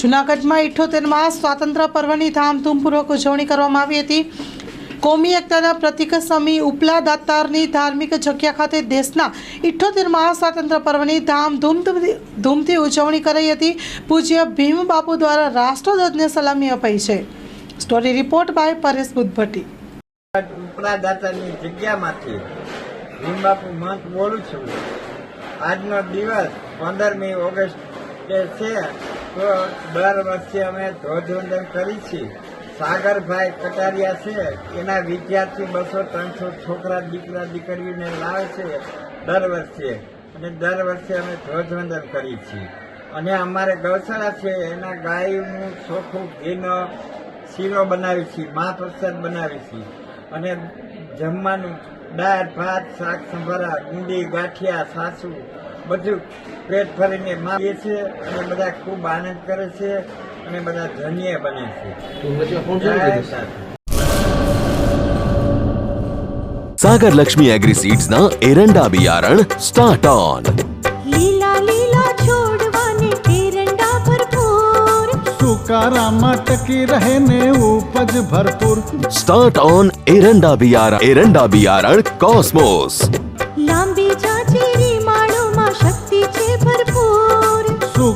જૂનાગઢમાં ઇઠ્ઠોતેરમાં સ્વાતંત્ર્ય પર્વની ધામધૂમપૂર્વક ઉજવણી કરવામાં આવી હતી. કોમી એકતાના પ્રતિક સમી ઉપલા દાતારની ધાર્મિક જગ્યા ખાતે દેશના ઇઠ્ઠોતેરમાં સ્વાતંત્ર્ય પર્વની ધામધૂમ ધૂમથી ઉજવણી કરાઈ હતી. પૂજ્ય ભીમ બાપુ દ્વારા રાષ્ટ્રધ્વજને સલામી અપાઈ છે. Story report by Paresh Buddhabhatti. ઉપલા દાતાની જગ્યામાંથી ભીમબાપુ મંત બોલું છું. આજનો દિવસ પંદરમી ઓગસ્ટ છે તો દર વર્ષે અમે ધ્વજવંદન કરી છીએ. સાગરભાઈ કટારિયા છે, એના વિદ્યાર્થી બસો ત્રણસો છોકરા દીકરા દીકરીઓને લાવે છે દર વર્ષે. અને દર વર્ષે અમે ધ્વજવંદન કરી છીએ. અને અમારે ગૌશાળા છે, એના ગાયનું ચોખ્ખું ઘીનો શીરો બનાવી છીએ, મહાપ્રસાદ બનાવી છીએ. અને જમવાનું દાળ, ભાત, શાક સંભારા ગુંડી ગાંઠિયા, સાસુ બધું પેટ ભરીને માગીએ છીએ અને બધા ખૂબ આનંદ કરે છે અને બધા ધન્ય બને છે સાગર લક્ષ્મી એગ્રી સીડ્સ ના એરંડા બિયારણ સ્ટાર્ટ ઓન લીલા લીલા છોડવાને એરંડા ભરપૂર સુકારામાં ટકી રહે ને ઉપજ ભરપૂર સ્ટાર્ટ ઓન એરંડા બિયારણ એરંડા બિયારણ કોસ્મોસ